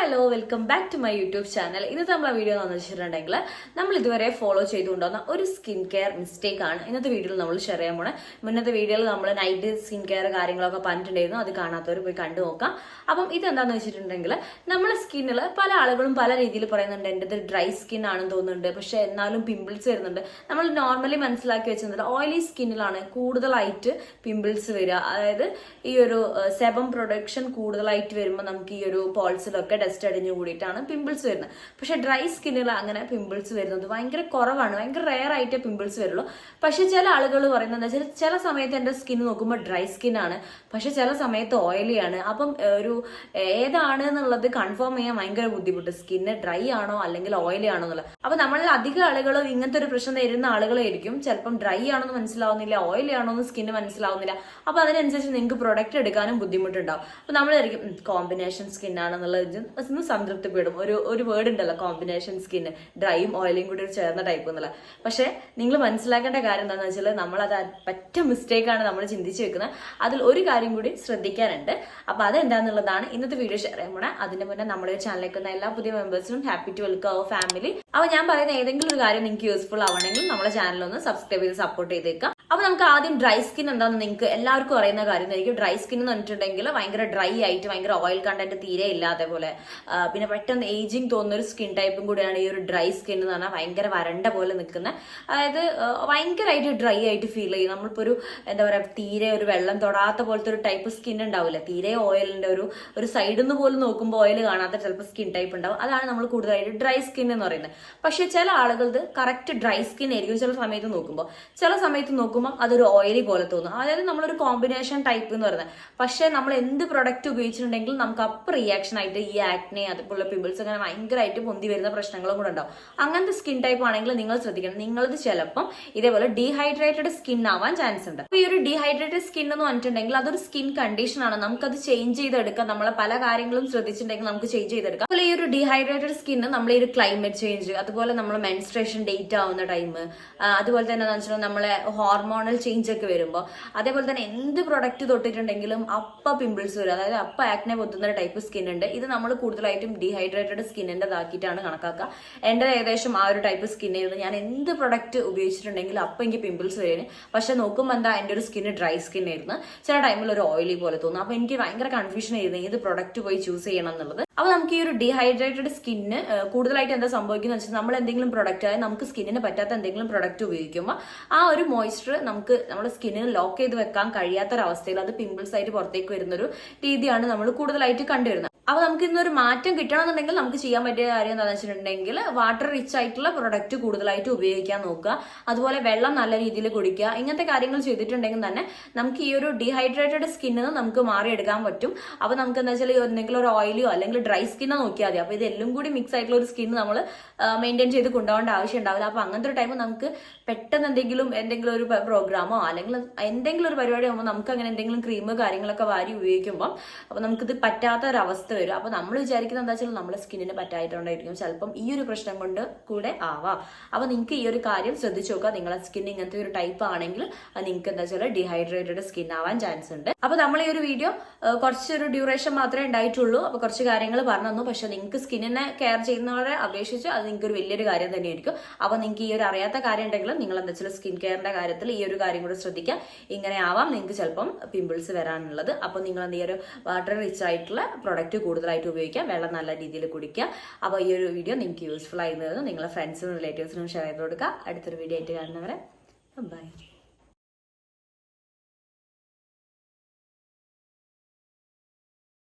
Hello welcome back to my YouTube channel ഇന്നത്തെ നമ്മളെ video എന്ന് വെച്ചിട്ടുണ്ടെങ്കിൽ നമ്മൾ ഇതുവരെ ഫോളോ ചെയ്തുകൊണ്ടുവന്ന ഒരു സ്കിൻ കെയർ മിസ്റ്റേക്ക് ആണ് ഇന്നത്തെ വീഡിയോയിൽ നമ്മൾ ഷെയർ ചെയ്യാൻ പോണേ. മുന്നത്തെ വീഡിയോയിൽ നമ്മൾ നൈറ്റ് സ്കിൻ കെയർ കാര്യങ്ങളൊക്കെ പറഞ്ഞിട്ടുണ്ടായിരുന്നു. അത് കാണാത്തവർ പോയി കണ്ടു നോക്കാം. അപ്പം ഇതെന്താന്ന് വെച്ചിട്ടുണ്ടെങ്കിൽ നമ്മളെ സ്കിന്നിൽ പല ആളുകളും പല രീതിയിൽ പറയുന്നുണ്ട് എന്റെ ഇത് ഡ്രൈ സ്കിൻ ആണെന്ന് തോന്നുന്നുണ്ട്. പക്ഷെ എന്നാലും പിമ്പിൾസ് വരുന്നുണ്ട്. നമ്മൾ നോർമലി മനസ്സിലാക്കി വെച്ചിട്ടുണ്ട് ഓയിലി സ്കിന്നിലാണ് കൂടുതലായിട്ട് പിമ്പിൾസ് വരിക. അതായത് ഈ ഒരു സെബം പ്രൊഡക്ഷൻ കൂടുതലായിട്ട് വരുമ്പോൾ നമുക്ക് ഈ ഒരു പോൾസിലൊക്കെ ഡസ്റ്റ് അടിഞ്ഞു കൂടിയിട്ടാണ് പിമ്പിൾസ് വരുന്നത്. പക്ഷെ ഡ്രൈ സ്കിന്നിൽ അങ്ങനെ പിമ്പിൾസ് വരുന്നത് ഭയങ്കര കുറവാണ്. ഭയങ്കര റെയർ ആയിട്ടേ പിമ്പിൾസ് വരുള്ളൂ. പക്ഷെ ചില ആളുകൾ പറയുന്നത് വെച്ചാൽ ചില സമയത്ത് എന്റെ സ്കിൻ നോക്കുമ്പോൾ ഡ്രൈ സ്കിൻ ആണ്. പക്ഷെ ചില സമയത്ത് ഓയിലി ആണ്. അപ്പം ഒരു ഏതാണ് എന്നുള്ളത് കൺഫേം ചെയ്യാൻ ഭയങ്കര ബുദ്ധിമുട്ട്. സ്കിന്ന് ഡ്രൈ ആണോ അല്ലെങ്കിൽ ഓയിലി ആണോ എന്നുള്ളത്. അപ്പൊ നമ്മളിൽ അധിക ആളുകളും ഇങ്ങനത്തെ ഒരു പ്രശ്നം നേരിടുന്ന ആളുകളായിരിക്കും. ചിലപ്പം ഡ്രൈ ആണെന്ന് മനസ്സിലാവുന്നില്ല ഓയിലി ആണോ എന്ന് സ്കിന്ന് മനസ്സിലാവുന്നില്ല. അപ്പൊ അതിനനുസരിച്ച് നിങ്ങൾക്ക് പ്രൊഡക്റ്റ് എടുക്കാനും ബുദ്ധിമുട്ടുണ്ടാവും. അപ്പൊ നമ്മളായിരിക്കും കോമ്പിനേഷൻ സ്കിൻ ഒന്ന് സംതൃപ്തിപ്പെടും. ഒരു ഒരു വേർഡ് ഉണ്ടല്ലോ കോമ്പിനേഷൻ സ്കിന്ന് ഡ്രൈയും ഓയിലും കൂടി ഒരു ചേർന്ന ടൈപ്പ് എന്നുള്ള പക്ഷെ നിങ്ങൾ മനസ്സിലാക്കേണ്ട കാര്യം എന്താണെന്ന് വെച്ചാൽ നമ്മളത് പറ്റ മിസ്റ്റേക്കാണ് നമ്മൾ ചിന്തിച്ച് വെക്കുന്നത്. അതിൽ ഒരു കാര്യം കൂടി ശ്രദ്ധിക്കാനുണ്ട്. അപ്പൊ അതെന്താന്നുള്ളതാണ് ഇന്നത്തെ വീഡിയോ ഷെയർ ചെയ്യാൻ പോണേ. അതിന്റെ മുന്നേ നമ്മുടെ വന്ന എല്ലാ പുതിയ മെമ്പേഴ്സിനും happy to welcome our family അപ്പൊ ഞാൻ പറയുന്ന ഏതെങ്കിലും ഒരു കാര്യം നിങ്ങൾക്ക് യൂസ്ഫുൾ ആവണമെങ്കിൽ നമ്മുടെ ചാനലൊന്ന് സബ്സ്ക്രൈബ് ചെയ്ത് സപ്പോർട്ട് ചെയ്തേക്കാം. അപ്പൊ നമുക്ക് ആദ്യം ഡ്രൈ സ്കിൻ എന്താണെന്ന് നിങ്ങൾക്ക് എല്ലാവർക്കും അറിയുന്ന കാര്യം. എനിക്ക് ഡ്രൈ സ്കിൻ എന്ന് പറഞ്ഞിട്ടുണ്ടെങ്കിൽ ഭയങ്കര ഡ്രൈ ആയിട്ട് ഭയങ്കര ഓയിൽ കണ്ടന്റ് തീരെ ഇല്ലാതെ പോലെ പിന്നെ പെട്ടെന്ന് ഏജിങ് തോന്നുന്ന ഒരു സ്കിൻ ടൈപ്പും കൂടിയാണ് ഈ ഒരു ഡ്രൈ സ്കിൻ എന്ന് പറഞ്ഞാൽ ഭയങ്കര വരണ്ട പോലെ നിൽക്കുന്ന. അതായത് ഭയങ്കരമായിട്ട് ഡ്രൈ ആയിട്ട് ഫീൽ ചെയ്യും. നമ്മളിപ്പോ ഒരു എന്താ പറയാ തീരെ ഒരു വെള്ളം തൊടാത്ത പോലത്തെ ഒരു ടൈപ്പ് സ്കിൻ ഉണ്ടാവില്ല? തീരെ ഓയിലിന്റെ ഒരു ഒരു സൈഡിൽ നിന്ന് പോലും നോക്കുമ്പോൾ ഓയിൽ കാണാത്ത ചിലപ്പോൾ സ്കിൻ ടൈപ്പ് ഉണ്ടാവും. അതാണ് നമ്മൾ കൂടുതലായിട്ട് ഡ്രൈ സ്കിൻ എന്ന് പറയുന്നത്. പക്ഷേ ചില ആളുകൾ കറക്റ്റ് ഡ്രൈ സ്കിൻ ആയിരിക്കും ചില സമയത്ത് നോക്കുമ്പോൾ ചില സമയത്ത് നോക്കുമ്പോൾ അതൊരു ഓയിലി പോലെ തോന്നും. അതായത് നമ്മളൊരു കോമ്പിനേഷൻ ടൈപ്പ് എന്ന് പറയുന്നത്. പക്ഷേ നമ്മൾ എന്ത് പ്രൊഡക്റ്റ് ഉപയോഗിച്ചിട്ടുണ്ടെങ്കിൽ നമുക്ക് അപ്പം റിയാക്ഷൻ ആയിട്ട് ഈ ആക്നെ അതുപോലെ പിമ്പിൾസ് അങ്ങനെ ഭയങ്കരമായിട്ട് പൊന്തി വരുന്ന പ്രശ്നങ്ങളും കൂടെ ഉണ്ടാവും. അങ്ങനത്തെ സ്കിൻ ടൈപ്പ് ആണെങ്കിൽ നിങ്ങൾ ശ്രദ്ധിക്കണം. നിങ്ങളത് ചിലപ്പം ഇതേപോലെ ഡീഹൈഡ്രേറ്റഡ് സ്കിൻ ആവാൻ ചാൻസ് ഉണ്ട്. അപ്പൊ ഈ ഒരു ഡീഹൈഡ്രേറ്റഡ് സ്കിൻ എന്ന് പറഞ്ഞിട്ടുണ്ടെങ്കിൽ അതൊരു സ്കിൻ കണ്ടീഷൻ ആണ്. നമുക്കത് ചേഞ്ച് ചെയ്തെടുക്കാം. നമ്മളെ പല കാര്യങ്ങളും ശ്രദ്ധിച്ചിട്ടുണ്ടെങ്കിൽ നമുക്ക് ചേഞ്ച് ചെയ്തെടുക്കാം. അതുപോലെ ഈ ഒരു ഡീഹൈഡ്രേറ്റഡ് സ്കിന്ന് നമ്മൾ ഈ ഒരു ക്ലൈമറ്റ് ചേഞ്ച് അതുപോലെ നമ്മൾ മെൻസ്ട്രേഷൻ ഡേറ്റ് ആവുന്ന ടൈം അതുപോലെ തന്നെ എന്ന് വെച്ചാൽ നമ്മളെ ഹോർമോണൽ ചേഞ്ച് ഒക്കെ വരുമ്പോൾ അതേപോലെ തന്നെ എന്ത് പ്രൊഡക്റ്റ് തൊട്ടിട്ടുണ്ടെങ്കിലും അപ്പ പിമ്പിൾസ് വരും. അതായത് അപ്പ ആക്നെ പൊത്തുന്ന ടൈപ്പ് സ്കിൻ ഉണ്ട്. ഇത് നമ്മൾ കൂടുതലായിട്ടും ഡീഹൈഡ്രേറ്റഡ് സ്കിന്നിന്റെ ഇതാക്കിയിട്ടാണ് കണക്കാക്കുക. എന്റെ ഏകദേശം ആ ഒരു ടൈപ്പ് സ്കിന്നായിരുന്നു ഞാൻ എന്ത് പ്രൊഡക്റ്റ് ഉപയോഗിച്ചിട്ടുണ്ടെങ്കിലും അപ്പം എനിക്ക് പിമ്പിൾസ് വരുന്നത് പക്ഷെ നോക്കുമ്പോൾ എന്താ എന്റെ ഒരു സ്കിന്ന് ഡ്രൈ സ്കിൻ ആയിരുന്നു. ചില ടൈമിൽ ഒരു ഓയിലി പോലെ തോന്നും. അപ്പോൾ എനിക്ക് ഭയങ്കര കൺഫ്യൂഷൻ ആയിരുന്നു. ഏത് പ്രൊഡക്റ്റ് പോയി ചൂസ് ചെയ്യണം എന്നുള്ളത്. അപ്പോൾ നമുക്ക് ഈ ഒരു ഡീഹൈഡ്രേറ്റഡ് സ്കിന്നിന് കൂടുതലായിട്ട് എന്താ സംഭവിക്കുന്നത് വെച്ചാൽ നമ്മൾ എന്തെങ്കിലും പ്രൊഡക്റ്റ് ആയാലും നമുക്ക് സ്കിന്നിന് പറ്റാത്ത എന്തെങ്കിലും പ്രൊഡക്റ്റ് ഉപയോഗിക്കുമ്പോൾ ആ ഒരു മോയ്സ്ചർ നമുക്ക് നമ്മുടെ സ്കിന്നിന് ലോക്ക് ചെയ്ത് വെക്കാൻ കഴിയാത്തൊരവസ്ഥയിൽ അത് പിമ്പിൾസ് ആയിട്ട് പുറത്തേക്ക് വരുന്നൊരു രീതിയാണ് നമ്മൾ കൂടുതലായിട്ട് കണ്ടുവരുന്നത്. അപ്പൊ നമുക്ക് ഇന്നൊരു മാറ്റം കിട്ടണമെന്നുണ്ടെങ്കിൽ നമുക്ക് ചെയ്യാൻ പറ്റിയ കാര്യം എന്താണെന്ന് വെച്ചിട്ടുണ്ടെങ്കിൽ വാട്ടർ റിച്ച് ആയിട്ടുള്ള പ്രൊഡക്റ്റ് കൂടുതലായിട്ട് ഉപയോഗിക്കാൻ നോക്കുക. അതുപോലെ വെള്ളം നല്ല രീതിയിൽ കുടിക്കുക. ഇങ്ങനത്തെ കാര്യങ്ങൾ ചെയ്തിട്ടുണ്ടെങ്കിൽ തന്നെ നമുക്ക് ഈ ഒരു ഡീഹൈഡ്രേറ്റഡ് സ്കിന്നിൽ നിന്ന് നമുക്ക് മാറിയെടുക്കാൻ പറ്റും. അപ്പോൾ നമുക്ക് എന്താ വെച്ചാൽ എന്തെങ്കിലും ഒരു ഓയിലിയോ അല്ലെങ്കിൽ ഡ്രൈ സ്കിന്നോ നോക്കിയാൽ മതി. അപ്പൊ ഇതെല്ലാം കൂടി മിക്സ് ആയിട്ടുള്ള ഒരു സ്കിന്ന് നമ്മൾ മെയിന്റെയിൻ ചെയ്ത് കൊണ്ടുപോകേണ്ട ആവശ്യം ഉണ്ടാവില്ല. അപ്പൊ അങ്ങനത്തെ ഒരു ടൈം നമുക്ക് പെട്ടെന്ന് എന്തെങ്കിലും എന്തെങ്കിലും ഒരു പ്രോഗ്രാമോ അല്ലെങ്കിൽ എന്തെങ്കിലും ഒരു പരിപാടി ആകുമ്പോൾ നമുക്ക് അങ്ങനെ എന്തെങ്കിലും ക്രീമോ കാര്യങ്ങളൊക്കെ വാരി ഉപയോഗിക്കുമ്പോൾ അപ്പൊ നമുക്കിത് പറ്റാത്ത ഒരു അവസ്ഥ വരും. അപ്പൊ നമ്മൾ വിചാരിക്കുന്നത് എന്താ വെച്ചാൽ നമ്മുടെ സ്കിന്നിന് പറ്റായിട്ടുണ്ടായിരിക്കും. ചിലപ്പം ഈ ഒരു പ്രശ്നം കൊണ്ട് കൂടെ ആവാം. അപ്പോൾ നിങ്ങൾക്ക് ഈ ഒരു കാര്യം ശ്രദ്ധിച്ചു നോക്കുക. നിങ്ങളെ സ്കിൻ ഇങ്ങനത്തെ ഒരു ടൈപ്പ് ആണെങ്കിൽ അത് നിങ്ങൾക്ക് എന്താ വെച്ചാൽ ഡീഹൈഡ്രേറ്റഡ് സ്കിൻ ആവാൻ ചാൻസ് ഉണ്ട്. അപ്പോൾ നമ്മൾ ഈ ഒരു വീഡിയോ കുറച്ചൊരു ഡ്യൂറേഷൻ മാത്രമേ ഉണ്ടായിട്ടുള്ളൂ. അപ്പോൾ കുറച്ച് കാര്യങ്ങൾ പറഞ്ഞു തന്നു. പക്ഷെ നിങ്ങൾക്ക് സ്കിന്നിനെ കെയർ ചെയ്യുന്നവരെ അപേക്ഷിച്ച് അത് നിങ്ങൾക്ക് ഒരു വലിയൊരു കാര്യം തന്നെയായിരിക്കും. അപ്പോൾ നിങ്ങൾക്ക് ഈ ഒരു അറിയാത്ത കാര്യം ഉണ്ടെങ്കിൽ നിങ്ങൾ എന്താ വെച്ചാൽ സ്കിൻ കെയറിന്റെ കാര്യത്തിൽ ഈ ഒരു കാര്യം കൂടെ ശ്രദ്ധിക്കുക. ഇങ്ങനെ ആവാം. നിങ്ങൾക്ക് ചിലപ്പം പിമ്പിൾസ് വരാനുള്ളത്. അപ്പോൾ നിങ്ങൾ എന്താ ഈ ഒരു വാട്ടർ റിച്ച് ആയിട്ടുള്ള പ്രൊഡക്റ്റ് കൂടുതലായിട്ട് ഉപയോഗിക്കാം. വെള്ളം നല്ല രീതിയിൽ കുടിക്കുക അപ്പോൾ ഈ ഒരു വീഡിയോ നിങ്ങൾക്ക് യൂസ്ഫുൾ ആയിരുന്നു നിങ്ങളെ ഫ്രണ്ട്സിനും റിലേറ്റീവ്സിനും ഷെയർ ചെയ്ത് കൊടുക്കുക അടുത്തൊരു വീഡിയോ ആയിട്ട് കാണുന്നവരെ ബൈ